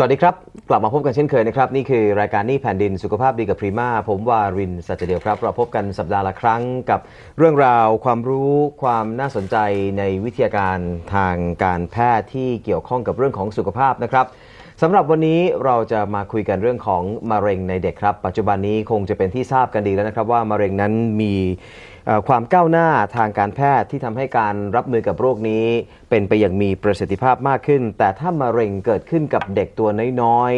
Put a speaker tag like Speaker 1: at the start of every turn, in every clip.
Speaker 1: สวัสดีครับ กลับมาพบกันเช่นเคยนะครับ นี่คือรายการนี่แผ่นดินสุขภาพดีกับพรีมาผมวารินสัจเดียวครับ เราพบกันสัปดาห์ละครั้งกับเรื่องราวความรู้ความน่าสนใจในวิทยาการทางการแพทย์ที่เกี่ยวข้องกับเรื่องของสุขภาพนะครับสำหรับวันนี้เราจะมาคุยกันเรื่องของมะเร็งในเด็กครับ ปัจจุบันนี้คงจะเป็นที่ทราบกันดีแล้วนะครับว่ามะเร็งนั้นมี ความก้าวหน้าทางการแพทย์ที่ทำให้การรับมือกับโรคนี้ เป็นไปอย่างมีประสิทธิภาพมากขึ้น แต่ถ้ามะเร็งเกิดขึ้นกับเด็กตัวน้อย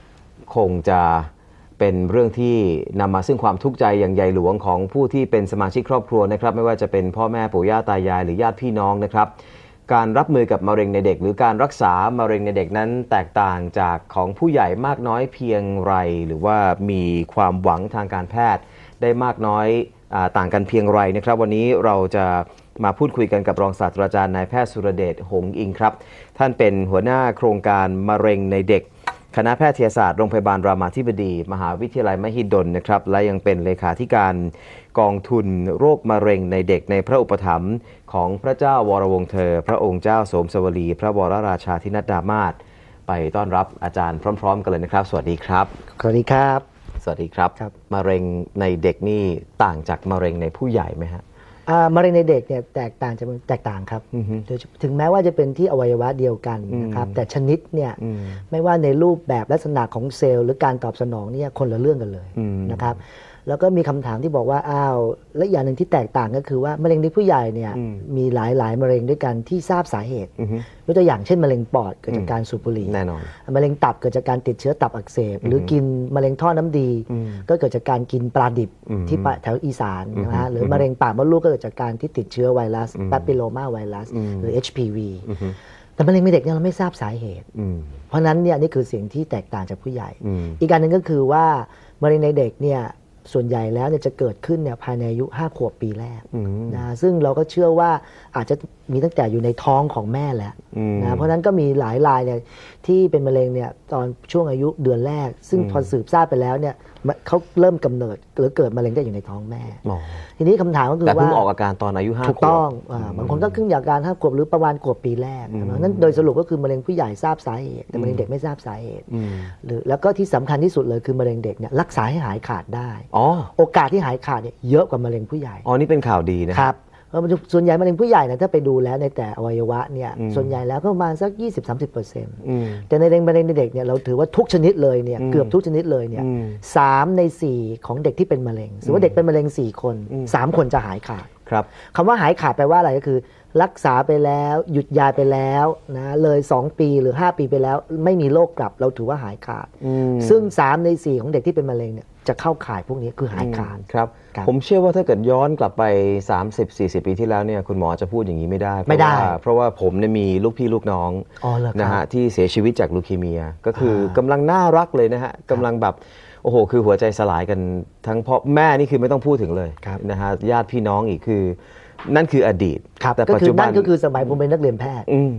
Speaker 1: ๆ คงจะเป็นเรื่องที่นำมาซึ่งความทุกข์ใจอย่างใหญ่หลวงของผู้ที่เป็นสมาชิกครอบครัวนะครับ ไม่ว่าจะเป็นพ่อแม่ปู่ย่าตายายหรือญาติพี่น้องนะครับ การรับมือกับมะเร็งในเด็ก หรือการรักษามะเร็งในเด็กนั้นแตกต่างจากของผู้ใหญ่มากน้อยเพียงไร หรือว่ามีความหวังทางการแพทย์ได้มากน้อย ต่างกันเพียงไรนะครับ วันนี้เราจะมาพูดคุยกันกับรองศาสตราจารย์นายแพทย์สุรเดชหงส์อิงครับ ท่านเป็นหัวหน้าโครงการมะเร็งในเด็ก คณะแพทยศาสตร์โรงพยาบาลรามาธิบดี มหาวิทยาลัยมหิดลนะครับ และยังเป็นเลขาธิการกองทุนโรคมะเร็งในเด็กในพระอุปถัมภ์ของพระเจ้าวรวงศ์เธอ พระองค์เจ้าสมสวลี พระวรราชาธินัดดามาศไปต้อนรับอาจารย์พร้อม ๆ กันเลยนะครับ สวัสดีครับ
Speaker 2: สวัสดีครับ
Speaker 1: สวัสดีครับ
Speaker 2: ครับ
Speaker 1: มะเร็งในเด็กนี่ต่างจากมะเร็งในผู้ใหญ่ไหมฮะ
Speaker 2: อ่ามะเร็งในเด็กเนี่ยแตกต่างจะแตกต่างครับ
Speaker 1: อือฮึ
Speaker 2: โดยเฉพาะถึงแม้ว่าจะเป็นที่อวัยวะเดียวกันนะครับแต่ชนิดเนี่ย
Speaker 1: อืม
Speaker 2: ไม่ว่าในรูปแบบลักษณะของเซลล์ หรือการตอบสนองเนี่ยคนละเรื่องกันเลย
Speaker 1: อืม
Speaker 2: นะครับ แล้วก็มีคำถามที่บอกว่าอ้าวและอย่างหนึ่งที่แตกต่างก็คือว่ามะเร็งในผู้ใหญ่เนี่ยมีหลายหลายๆมะเร็งด้วยกันที่ทราบสาเหตุ
Speaker 1: อือฮึ
Speaker 2: ยกตัวอย่างเช่นมะเร็งปอดเกิดจากการสูบบุหรี่
Speaker 1: แน่นอน
Speaker 2: มะเร็งตับเกิดจากการติดเชื้อตับอักเสบ หรือกินมะเร็งท่อน้ำดี ก็เกิดจากการกินปลาดิบ
Speaker 1: อืม
Speaker 2: ที่ปะแถวอีสานนะฮะหรือมะเร็งปากมดลูกก็เกิดจากการที่ติดเชื้อไวรัสแปปิโลมาไวรัสหรือ HPV แต่มะเร็งในเด็กเนี่ยเราไม่ทราบสาเหตุ
Speaker 1: อืม
Speaker 2: เพราะฉะนั้นเนี่ยนี่คือสิ่งที่แตกต่างจากผู้ใหญ่
Speaker 1: อืม
Speaker 2: อีกการหนึ่งก็คือว่ามะเร็งในเด็กเนี่ย ส่วนใหญ่แล้วเนี่ยจะเกิดขึ้นเนี่ยภายในอายุ 5 ขวบปีแรก
Speaker 1: อืม
Speaker 2: นะซึ่งเราก็เชื่อว่าอาจจะมีตั้งแต่อยู่ในท้องของแม่แล้ว
Speaker 1: อืม
Speaker 2: นะเพราะฉะนั้นก็มีหลายรายเนี่ยที่เป็นมะเร็งเนี่ยตอนช่วงอายุเดือนแรก ซึ่งพอสืบทราบไปแล้วเนี่ยมันเขาเริ่มกำเนิดหรือเกิดมะเร็งได้อยู่ในท้องแม่
Speaker 1: อ๋อ
Speaker 2: ทีนี้คำถามก็คือ
Speaker 1: แต่
Speaker 2: ว่า
Speaker 1: เพิ่งออกอาการตอนอายุห้า
Speaker 2: ถูก
Speaker 1: ขวบ
Speaker 2: ต้องอ่าบางคนก็ขึ้นจากการห้าขวบหรือประมาณขวบปีแรกนะนั้นโดยสรุปก็คือมะเร็งผู้ใหญ่ทราบสาเหตุแต่มะเร็งเด็กไม่ทราบสาเหตุ
Speaker 1: อืม
Speaker 2: หรือแล้วก็ที่สำคัญที่สุดเลยคือมะเร็งเด็กเนี่ยรักษาให้หายขาดได้
Speaker 1: อ๋อ
Speaker 2: โอกาสที่หายขาดเนี่ยเยอะกว่ามะเร็งผู้ใหญ่
Speaker 1: อ๋อนี่เป็นข่าวดีนะ
Speaker 2: ครับเพราะมัน ส่วนใหญ่มะเร็งผู้ใหญ่เนะถ้าไปดูแล้วในแต่อวัยวะเนี่ย
Speaker 1: อืม
Speaker 2: ส่วนใหญ่แล้วก็ประมาณสัก 20-30%เปอร์เซ็นต์
Speaker 1: อืม
Speaker 2: แต่ในมะเร็งในเด็กเนี่ยเราถือว่าทุกชนิดเลยเนี่ย
Speaker 1: อืม
Speaker 2: เกือบทุกชนิดเลยเนี่ย
Speaker 1: อืม
Speaker 2: สามในสี่ของเด็กที่เป็นมะเร็งสมมติว่าเด็กเป็นมะเร็งสี่คนสามคนจะหายขาด
Speaker 1: ครับ
Speaker 2: คำว่าหายขาดแปลว่าอะไรก็คือ รักษาไปแล้วหยุดยาไปแล้วนะเลย 2 ปีหรือ 5 ปีไปแล้ว ไม่มีโรคกลับ เราถือว่าหายขาด
Speaker 1: อืม
Speaker 2: ซึ่ง 3 ใน 4 ของเด็กที่เป็นมะเร็งเนี่ย จะเข้าข่ายพวกนี้คือหายขาด
Speaker 1: ครับ
Speaker 2: ครับ
Speaker 1: ผมเชื่อว่าถ้าเกิดย้อนกลับไป 30-40 ปีที่แล้วเนี่ยคุณหมอจะพูดอย่างนี้ไม่ได้เพราะ
Speaker 2: ไม่ได้
Speaker 1: ว่าเพราะว่าผมเนี่ยมีลูกพี่ลูกน้อง
Speaker 2: อ๋อเหรอครับ
Speaker 1: นะฮะที่เสียชีวิตจากลูคีเมีย ก็คืออากำลังน่ารักเลยนะฮะกำลังแบบโอ้โห คือหัวใจสลายกันทั้งพ่อแม่นี่คือไม่ต้องพูดถึงเลย
Speaker 2: ครับ
Speaker 1: นะฮะญาติพี่น้องอีกคือ นั่นคืออดีต
Speaker 2: ครับ
Speaker 1: แต่
Speaker 2: ก็
Speaker 1: ปัจ
Speaker 2: คือ
Speaker 1: จุบั
Speaker 2: นั่
Speaker 1: น
Speaker 2: นก็คือสมัยผมเป็นนักเรียนแพทย์
Speaker 1: อืม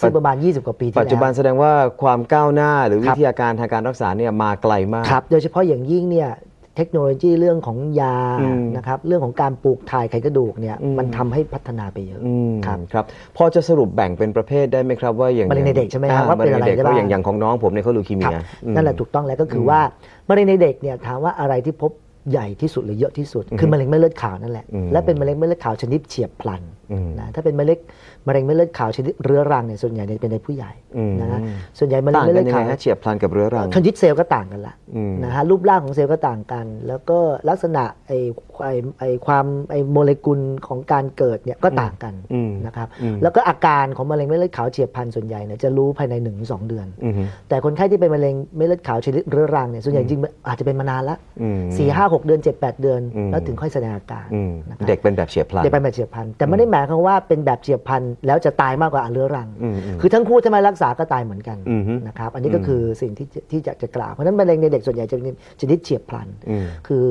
Speaker 2: ซึ่งประมาณ 20 กว่าปีที่แล้ว
Speaker 1: ปัจจุบันแสดงว่าความก้าวหน้าหรือ
Speaker 2: ค
Speaker 1: วิ
Speaker 2: รับ
Speaker 1: ทยาการทางการรักษาเนี่ยมาไกลมาก
Speaker 2: ครับโดยเฉพาะอย่างยิ่งเนี่ยเทคโนโลยีเรื่องของยา
Speaker 1: อืม
Speaker 2: นะครับเรื่องของการปลูกถ่ายไขกระดูกเนี่ย
Speaker 1: อืม
Speaker 2: มันทำให้พัฒนาไปเยอะ
Speaker 1: อืม
Speaker 2: ครับ
Speaker 1: ครับพอจะสรุปแบ่งเป็นประเภทได้ไหมครับว่าอย่าง
Speaker 2: มะเร็งในเด็กใช่ไหมครับ
Speaker 1: อ่
Speaker 2: ว่าเป็นอะไร
Speaker 1: มะงใด็ก
Speaker 2: ได้
Speaker 1: เพ
Speaker 2: บ้าง
Speaker 1: ราะอย่างอย่างของน้องผมเนี่ยเขาลูคีเมี
Speaker 2: ครับ
Speaker 1: ยอืม
Speaker 2: นั่นแหละถูกต้องแล้วก็คือว่ามะเร็งในเด็กเนี่ยถามว่าอะไรที่พบ ใหญ่ที่สุดหรือเยอะที่สุด คือมะเร็งเม็ดเลือดขาวนั่นแหละ
Speaker 1: อืม
Speaker 2: และเป็นมะเร็งเม็ดเลือดขาวชนิดเฉียบพลัน
Speaker 1: อืม
Speaker 2: นะถ้าเป็นมะเร็งมะเร็งเม็ดเลือดขาวชนิดเรื้อรังเนี่ยส่วนใหญ่เนี่ยเป็นในผู้ใหญ่
Speaker 1: อืม
Speaker 2: นะฮะส่วนใหญ่มะเร็ง
Speaker 1: ต่าง
Speaker 2: เม็ด
Speaker 1: กั
Speaker 2: เลื
Speaker 1: น
Speaker 2: อด
Speaker 1: ยังไง
Speaker 2: ขาว
Speaker 1: ฮะเฉียบพลันกับเรื้อรัง
Speaker 2: ชนิดเซลล์ก็ต่างกันละ
Speaker 1: อืม
Speaker 2: นะฮะรูปร่างของเซลล์ก็ต่างกัน แล้วก็ลักษณะไอ้ไอ้ไอ้ความไอ้โมเลกุลของการเกิดเนี่ยก็ต่างกัน
Speaker 1: อืม
Speaker 2: นะครับ
Speaker 1: อืม
Speaker 2: แล้วก็อาการของมะเร็งเม็ดเลือดขาวเฉียบพลันส่วนใหญ่เนี่ยจะรู้ภายใน1นถึงสเดือน
Speaker 1: อืม
Speaker 2: แต่คนไข้ที่เป็นมะเร็งเม็ดเลือดขาวชนิดเรื้อรังเนี่ยส่วนใหญ่จริงๆอาจจะเป็นมานานละ
Speaker 1: อืม
Speaker 2: สี่ห้าหกเดือนเจ็ดแปดเดือน
Speaker 1: อืม
Speaker 2: แล้วถึงค่อยแสดงอาการ
Speaker 1: อืม
Speaker 2: นะครับ
Speaker 1: เด็กเป็นแบบเฉียบพลัน
Speaker 2: เด็กเป็นแบบเฉียบพลันแต่ไม่ได้หมายความว่าเป็นแบบเฉียบพลันแล้วจะตายมากกว่าอันเรื้อรัง
Speaker 1: อืมอืม
Speaker 2: คือทั้งคู่ถ้าไม่รักษาก็ตายเหมือนกัน
Speaker 1: อืมฮึ
Speaker 2: นะครับอันนี้ก็คือสิ่งที่จะที่จะจะกล่าวเพราะฉะนั้นมะเร็งในเด็กส่วนใหญ่จะเป็นชนิดเฉียบพลัน
Speaker 1: อืม
Speaker 2: คือ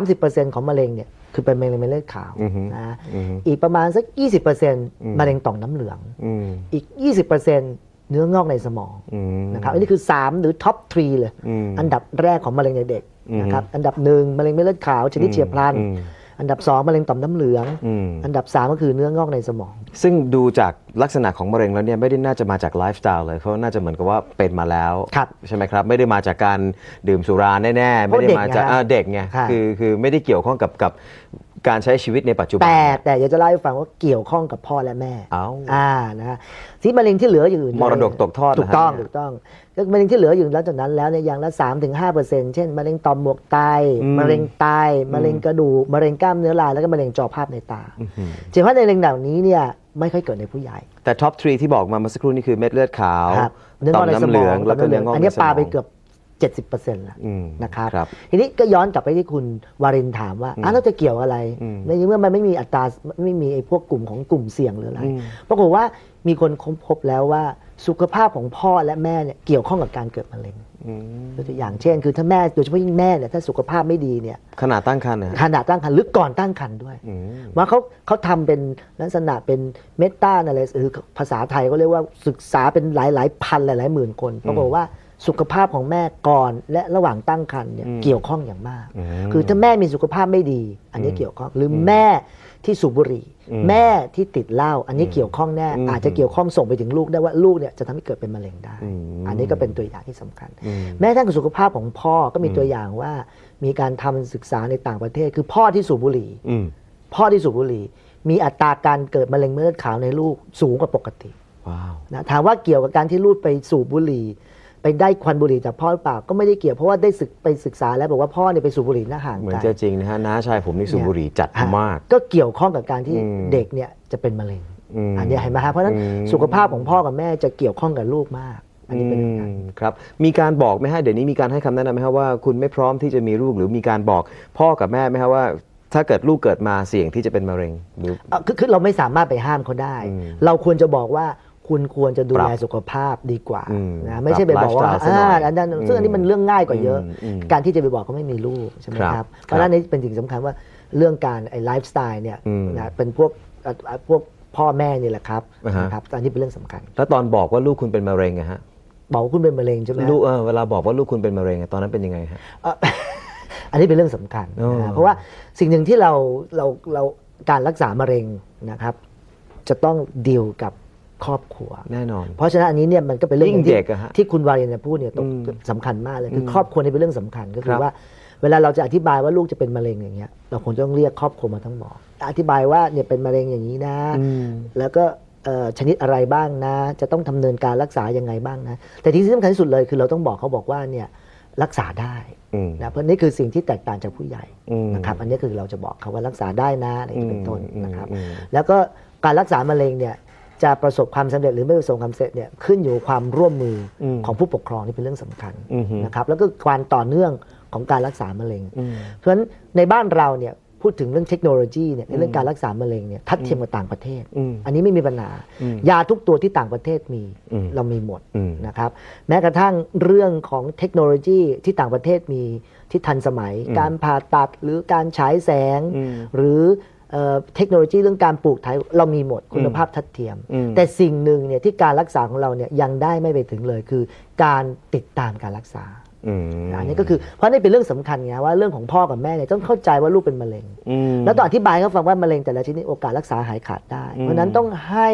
Speaker 2: 30%ของมะเร็งเนี่ยคือเป็นมะเร็งเม็ดเลือดขาว
Speaker 1: อือฮึ
Speaker 2: นะ
Speaker 1: อืม
Speaker 2: อีกประมาณสัก 20%มะเร็งต่อมน้ำเหลือง
Speaker 1: อืม
Speaker 2: อีก 20%เนื้องอกในสมอง
Speaker 1: อืม
Speaker 2: นะครับอันนี้คือ 3 หรือท็อปทรีเลย
Speaker 1: อืม
Speaker 2: อันดับแรกของมะเร็งในเด็ก
Speaker 1: อืม
Speaker 2: นะครับอันดับหนึ่งมะเร็งเม็ดเลือดขาวชนิดเฉียบพลัน
Speaker 1: อืม
Speaker 2: อันดับสองมะเร็งต่อมน้ำเหลือง
Speaker 1: อืม
Speaker 2: อันดับสามก็คือเนื้องอกในสมอง
Speaker 1: ซึ่งดูจากลักษณะของมะเร็งแล้วเนี่ยไม่ได้น่าจะมาจากไลฟ์สไตล์เลยเขาน่าจะเหมือนกับว่าเป็นมาแล้ว
Speaker 2: ครับ
Speaker 1: ใช่ไหมครับ ไม่ได้มาจากการดื่มสุราแน่ๆไม่ได้มาจาก
Speaker 2: เพราะเด็กไง
Speaker 1: อ่าเด็กไง
Speaker 2: ค่ะ
Speaker 1: คือคือไม่ได้เกี่ยวข้องกับกับ การใช้ชีวิตในปัจจุบัน
Speaker 2: แต่แต่อยากจะเล่าให้ฟังว่าเกี่ยวข้องกับพ่อและแม่
Speaker 1: เอ้า
Speaker 2: อ่านะฮะที่มะเร็งที่เหลืออยู่
Speaker 1: มรดกตกทอด
Speaker 2: ถูกต้อง
Speaker 1: เหรอฮะ
Speaker 2: ถูกต้องก็มะเร็งที่เหลืออยู่หลังจากนั้นแล้วเนี่ยอย่างละ3-5%ถึงเช่นมะเร็งต่อมหมวกไต
Speaker 1: อืม
Speaker 2: มะเร็งไตมะเร็งกระดูกมะเร็งกล้ามเนื้อลายแล้วก็มะเร็งจอภาพในตา
Speaker 1: อื้อหือ
Speaker 2: เฉพาะในมะเร็งเหล่านี้เนี่ยไม่ค่อยเกิดในผู้ใหญ่
Speaker 1: แต่ท็อปทรีที่บอกมาเมื่อสักครู่นี่คือเม็ดเลือดขาว
Speaker 2: ครับเนื้อง
Speaker 1: ต่อ
Speaker 2: อ
Speaker 1: ม
Speaker 2: กในส
Speaker 1: น้ำ
Speaker 2: ม
Speaker 1: เหลื
Speaker 2: อ
Speaker 1: องงแล้วก็
Speaker 2: ต่ม
Speaker 1: เนื้องอก
Speaker 2: อัน
Speaker 1: ใน
Speaker 2: นี้
Speaker 1: สม
Speaker 2: ปา
Speaker 1: อง
Speaker 2: ไปเกือบ 70%แล้ว
Speaker 1: อืม
Speaker 2: นะครับ
Speaker 1: ครับ
Speaker 2: ทีนี้ก็ย้อนกลับไปที่คุณวารินถามว่าอ้าวแล้วจะเกี่ยวอะไร
Speaker 1: อืม
Speaker 2: ในเมื่อมันไม่มีอัตราไม่มีไอ้พวกกลุ่มของกลุ่มเสี่ยงหรืออะไร
Speaker 1: อืม
Speaker 2: ปรากฏว่ามีคนค้นพบแล้วว่าสุขภาพของพ่อและแม่เนี่ยเกี่ยวข้องกับการเกิดมะเร็ง
Speaker 1: อืม
Speaker 2: ยกตัวอย่างเช่น คือถ้าแม่โดยเฉพาะยิ่งแม่เนี่ยถ้าสุขภาพไม่ดีเนี่ย
Speaker 1: ขนาดตั้งครรภ์นะฮะ
Speaker 2: ขณะตั้งครรภ์หรือก่อนตั้งครรภ์ด้วย
Speaker 1: อืม
Speaker 2: ว่าเขาเขาทำเป็นลักษณะเป็นเมตาอะไรหรือภาษาไทยก็เรียกว่าศึกษาเป็นหลายหลายพันหลายหลายหมื่นคนปรากฏว่า สุขภาพของแม่ก่อนและระหว่างตั้งครรภ์เนี่ย
Speaker 1: อืม
Speaker 2: เกี่ยวข้องอย่างมาก
Speaker 1: อืม
Speaker 2: คือถ้าแม่มีสุขภาพไม่ดี อันนี้เกี่ยวข้องหรืออแม่ที่สูบบุหรี่
Speaker 1: อืม
Speaker 2: แม่ที่ติดเหล้าอันนี้เกี่ยวข้องแน่
Speaker 1: อืม
Speaker 2: อาจจะเกี่ยวข้องส่งไปถึงลูกได้ว่าลูกเนี่ยจะทำให้เกิดเป็นมะเร็งได้
Speaker 1: อืม
Speaker 2: อันนี้ก็เป็นตัวอย่างที่สำคัญ
Speaker 1: อืม
Speaker 2: แม้กระทั่งสุขภาพของพ่อก็มีตัวอย่างว่า มีการทำศึกษาในต่างประเทศ คือพ่อที่สูบบุหรี่
Speaker 1: อืม
Speaker 2: พ่อที่สูบบุหรี่ มีอัตราการเกิดมะเร็งเม็ดเลือดขาวในลูกสูงกว่าปกติ
Speaker 1: ว้าว
Speaker 2: นะถามว่าเกี่ยวกับการที่ลูกไปสูบบุหรี่ ไปได้ควันบุหรี่จากพ่อหรือเปล่าก็ไม่ได้เกี่ยวเพราะว่าได้ศึกไปศึกษาแล้วบอกว่าพ่อเนี่ยไปสูบบุหรี่หน้าห่าง
Speaker 1: เหมือน
Speaker 2: กัน
Speaker 1: จะจริงนะฮะน้าชายผมนี่สูบบุหรี่จัด
Speaker 2: ฮะ
Speaker 1: มาก
Speaker 2: ก็เกี่ยวข้องกับการที่
Speaker 1: อืม
Speaker 2: เด็กเนี่ยจะเป็นมะเร็ง
Speaker 1: อืม
Speaker 2: อันเนี้ยเห็นไหมฮะเพราะฉะนั้น
Speaker 1: อืม
Speaker 2: สุขภาพของพ่อกับแม่จะเกี่ยวข้องกับลูกมากอันนี้เป็น
Speaker 1: อื
Speaker 2: เรื่องการ
Speaker 1: มครับ มีการบอกไหมฮะเดี๋ยวนี้มีการให้คำแนะนำไหมฮะว่าคุณไม่พร้อมที่จะมีลูกหรือมีการบอกพ่อกับแม่ไหมฮะว่า ถ้าเกิดลูกเกิดมาเสี่ยงที่จะเป็นมะเร็งหรือ
Speaker 2: เอ่อคือคือเราไม่สามารถไปห้ามเขาได้
Speaker 1: อืม
Speaker 2: เราควรจะบอกว่า คุณควรจะดู
Speaker 1: ปรับ
Speaker 2: แลสุขภาพดีกว่า
Speaker 1: อืม
Speaker 2: นะไม่ใช่ไปบอกว่า
Speaker 1: ปรับไลฟ์สไตล์ซะหน่อย
Speaker 2: อ่าอันนั้นซึ่งอันนี้มันเรื่องง่ายกว่าเยอะ
Speaker 1: อืมอืม
Speaker 2: การที่จะไปบอกเขาไม่มีลูกใช่ไหม
Speaker 1: ครับ
Speaker 2: ครับเพราะฉะนั้นนี่เป็นสิ่งสำคัญว่าเรื่องการไอ้ไลฟ์สไตล์เนี่ย
Speaker 1: อืม
Speaker 2: นะเป็นพวกเอ่อเอ่อพวกพ่อแม่นี่แหละครับ
Speaker 1: อ่าฮะ
Speaker 2: นะครับอันนี้เป็นเรื่องสำคัญ
Speaker 1: แล้วตอนบอกว่าลูกคุณเป็นมะเร็งอะฮะ
Speaker 2: บอกว่าคุณเป็นมะเร็งใช่ไหม
Speaker 1: ลูกเออเวลาบอกว่าลูกคุณเป็นมะเร็งอะตอนนั้นเป็นยังไงฮะ
Speaker 2: เอ่ออันนี้เป็นเรื่องสำคัญ
Speaker 1: อ๋อ
Speaker 2: นะเพราะว่าสิ่งหนึ่งที่เราเราเราการรักษามะเร็งนะครับ จะต้องดีลกับ ครอบครัว
Speaker 1: แน่นอน
Speaker 2: เพราะฉะนั้นอันนี้เนี่ยมันก็เป็นเรื่อง
Speaker 1: ยิ่ง
Speaker 2: ที่
Speaker 1: เด็กอะฮะ
Speaker 2: ที่คุณวารินเนยพูดเนี่ยต้อง
Speaker 1: อืม
Speaker 2: สำคัญมากเลยคืออครอบครัวนี่เป็นเรื่องสำคัญก็คื
Speaker 1: ครั
Speaker 2: อบว่า เวลาเราจะอธิบายว่าลูกจะเป็นมะเร็งอย่างเงี้ยเราคงจะต้องเรียกครอบครัวมาทั้งหมดอธิบายว่าเนี่ยเป็นมะเร็งอย่างนี้นะ
Speaker 1: อืม
Speaker 2: แล้วก็เอ่อชนิดอะไรบ้างนะ จะต้องดำเนินการรักษายังไงบ้างนะ แต่ที่สำคัญที่สุดเลยคือเราต้องบอกเขาบอกว่าเนี่ยรักษาได้
Speaker 1: อืม
Speaker 2: นะเพราะนี่คือสิ่งที่แตกต่างจากผู้ใหญ่
Speaker 1: อืม
Speaker 2: นะครับ อันนี้คือเราจะบอกเขาว่ารักษาได้นะอะไรอย่างนี้เป็นต้น
Speaker 1: อืม
Speaker 2: นะครับ
Speaker 1: อืม
Speaker 2: แล้วก็การรักษามะเร็งเนี่ย จะประสบความสำเร็จหรือไม่ประสบความสำเร็จเนี่ยขึ้นอยู่กับความร่วมมืออ
Speaker 1: ม
Speaker 2: ของผู้ปกครองนี่เป็นเรื่องสำคัญ
Speaker 1: อือฮึ
Speaker 2: นะครับแล้วก็ความต่อเนื่องของการรักษามะเร็ง
Speaker 1: อืม
Speaker 2: เพราะฉะนั้นในบ้านเราเนี่ยพูดถึงเรื่องเทคโนโลยีเนี่ยในเรื่องการรักษามะเร็งเนี่ยทัดเทียมกับต่างประเทศ
Speaker 1: อืม
Speaker 2: อันนี้ไม่มีปัญหา
Speaker 1: อืม
Speaker 2: ยาทุกตัวที่ต่างประเทศมี
Speaker 1: อืม
Speaker 2: เรามีหมด
Speaker 1: อืม
Speaker 2: นะครับแม้กระทั่งเรื่องของเทคโนโลยีที่ต่างประเทศมีที่ทันสมัย
Speaker 1: อืม
Speaker 2: การผ่าตัดหรือการฉายแสง
Speaker 1: อืม
Speaker 2: หรือ เอ่อเทคโนโลยีเรื่องการปลูกถ่ายเรามีหมดคุณภาพทัดเทียม
Speaker 1: อืม
Speaker 2: แต่สิ่งหนึ่งเนี่ยที่การรักษาของเราเนี่ยยังได้ไม่ไปถึงเลยคือการติดตามการรักษา
Speaker 1: อืม
Speaker 2: อันนี้ก็คือเพราะนี่เป็นเรื่องสำคัญไงว่าเรื่องของพ่อกับแม่เนี่ยต้องเข้าใจว่าลูกเป็นมะเร็ง
Speaker 1: อืม
Speaker 2: แล้วต้องอธิบายให้เขาฟังว่ามะเร็งแต่ละชนิดโอกาสรักษาหายขาดได้
Speaker 1: อืม
Speaker 2: เพราะฉะนั้นต้องให้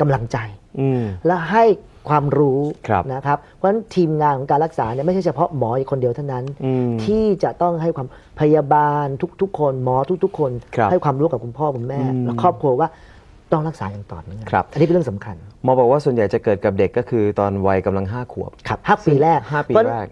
Speaker 2: กำลังใจ
Speaker 1: อืม
Speaker 2: และให้ ความรู้
Speaker 1: ครับ
Speaker 2: นะครับ เพราะฉะนั้นทีมงานของการรักษาเนี่ยไม่ใช่เฉพาะหมอคนเดียวเท่านั้น
Speaker 1: อืม
Speaker 2: ที่จะต้องให้ความพยาบาลทุกๆ คนหมอทุกๆ คน
Speaker 1: ครับ
Speaker 2: ให้ความรู้กับคุณพ่อคุณแม่
Speaker 1: อืม
Speaker 2: และครอบครัวว่าต้องรักษาอย่างต่อเนื่อง
Speaker 1: ครับ
Speaker 2: อันนี้เป็นเรื่องสำคัญ
Speaker 1: หมอบอกว่าส่วนใหญ่จะเกิดกับเด็กก็คือตอนวัยกำลังห้าขวบ
Speaker 2: ครับห้าปีแรก
Speaker 1: ห้าปี
Speaker 2: เพราะ
Speaker 1: แรก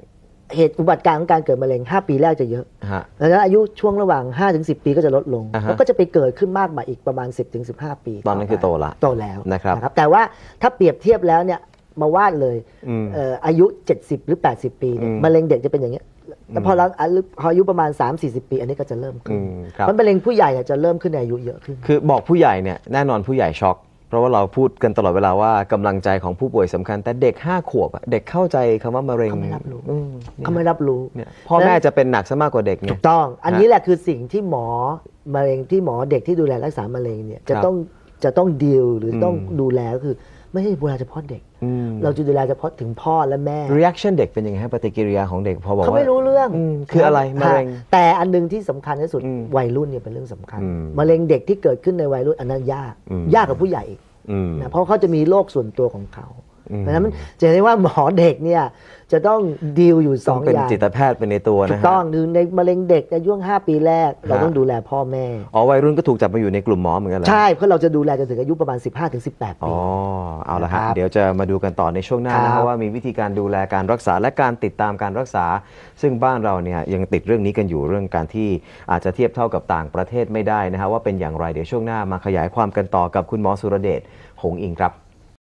Speaker 2: เหตุอุบัติการณ์ของการเกิดมะเร็ง 5 ปีแรกจะเยอะ
Speaker 1: ฮะ
Speaker 2: ดังนั้นอายุช่วงระหว่าง 5-10 ปีก็จะลดลง
Speaker 1: อ่าฮะ
Speaker 2: แล้วก็จะไปเกิดขึ้นมากมาอีกประมาณ 10-15 ปี
Speaker 1: ตอนนั้นคือโตละ
Speaker 2: โตแล้ว
Speaker 1: นะครับ
Speaker 2: แต่ว่าถ้าเปรียบเทียบแล้วเนี่ย มาวาดเลย
Speaker 1: อืม
Speaker 2: เอ่ออายุ 70 หรือ 80 ปีเนี่ย
Speaker 1: อืม
Speaker 2: มะเร็งเด็กจะเป็นอย่างเงี้ยแล้วพอเราอายุพออายุประมาณ 3-40 ปี อันนี้ก็จะเริ่มขึ้น
Speaker 1: อืมครับ
Speaker 2: เพราะมะเร็งผู้ใหญ่เนี่ยจะเริ่มขึ้นในอายุเยอะขึ้น
Speaker 1: คือบอกผู้ใหญ่เนี่ยแน่นอนผู้ใหญ่ช็อก เพราะว่าเราพูดกันตลอดเวลาว่ากำลังใจของผู้ป่วยสำคัญ แต่เด็กห้าขวบอะเด็กเข้าใจคำว่ามะเร็ง
Speaker 2: เขาไม่รับรู้
Speaker 1: อืมเนี่ย
Speaker 2: เขาไม่รับรู้
Speaker 1: เนี่ยพ่อแม่จะเป็นหนักซะมากกว่าเด็กไง
Speaker 2: ถูกต้อง อันนี้แหละคือสิ่งที่หมอมะเร็งที่หมอเด็กที่ดูแลรักษามะเร็งเนี่ยจะ
Speaker 1: ครับ
Speaker 2: ต้องจะต้องดีลหรืออ
Speaker 1: ม
Speaker 2: ต้องดูแลก็คือ ไม่ใช่ดูแลเฉพาะเด็ก
Speaker 1: อืม
Speaker 2: เราจะดูแลเฉพาะถึงพ่อและแม่
Speaker 1: reaction เด็กเป็นยังไงฮะปฏิกิริยาของเด็กพอบอก
Speaker 2: เขา
Speaker 1: ว่า
Speaker 2: ไม่รู้เรื่อง
Speaker 1: อืมคืออะไรมะเร็ง
Speaker 2: ค่ะแต่อันหนึงที่สำคัญที่สุด
Speaker 1: อืม
Speaker 2: วัยรุ่นเนี่ยเป็นเรื่องสำคัญ
Speaker 1: อืม
Speaker 2: มะเร็งเด็กที่เกิดขึ้นในวัยรุ่นอันนั้นยาก
Speaker 1: อืม
Speaker 2: ยากกว่าผู้ใหญ่อีก
Speaker 1: อืม
Speaker 2: นะเพราะเขาจะมีโรคส่วนตัวของเขา
Speaker 1: อืม
Speaker 2: เพราะฉะนั้นจะเห็นได้ว่าหมอเด็กเนี่ยจะต้องดีลอยู่ส
Speaker 1: ต้
Speaker 2: อ
Speaker 1: อง
Speaker 2: ง
Speaker 1: เป็น
Speaker 2: อย่าง
Speaker 1: จิตแพทย์เป็นในตัว
Speaker 2: ถู
Speaker 1: นะ
Speaker 2: ก
Speaker 1: ฮะ
Speaker 2: ต้องหรือในมะเร็งเด็กในช่วง 5 ปีแรก เรา
Speaker 1: ฮะ
Speaker 2: ต้องดูแลพ่อแม่
Speaker 1: อ๋อ วัยรุ่นก็ถูกจับมาอยู่ในกลุ่มหมอเหมือนกันเหรอ
Speaker 2: ใช่ เพราะเราจะดูแลจนถึงอายุประมาณ 15-18 ปี
Speaker 1: อ๋อ เอาละฮะ
Speaker 2: นะครับ
Speaker 1: เดี๋ยวจะมาดูกันต่อในช่วงหน้านะ
Speaker 2: ครั
Speaker 1: ฮะ
Speaker 2: บ
Speaker 1: ว่ามีวิธีการดูแลการรักษาและการติดตามการรักษา ซึ่งบ้านเราเนี่ยยังติดเรื่องนี้กันอยู่เรื่องการที่อาจจะเทียบเท่ากับต่างประเทศไม่ได้นะฮะว่าเป็นอย่างไรเดี๋ยวช่วงหน้ามาขยายความกันต่อกับคุณหมอสุรเดชหงส์อิงครับ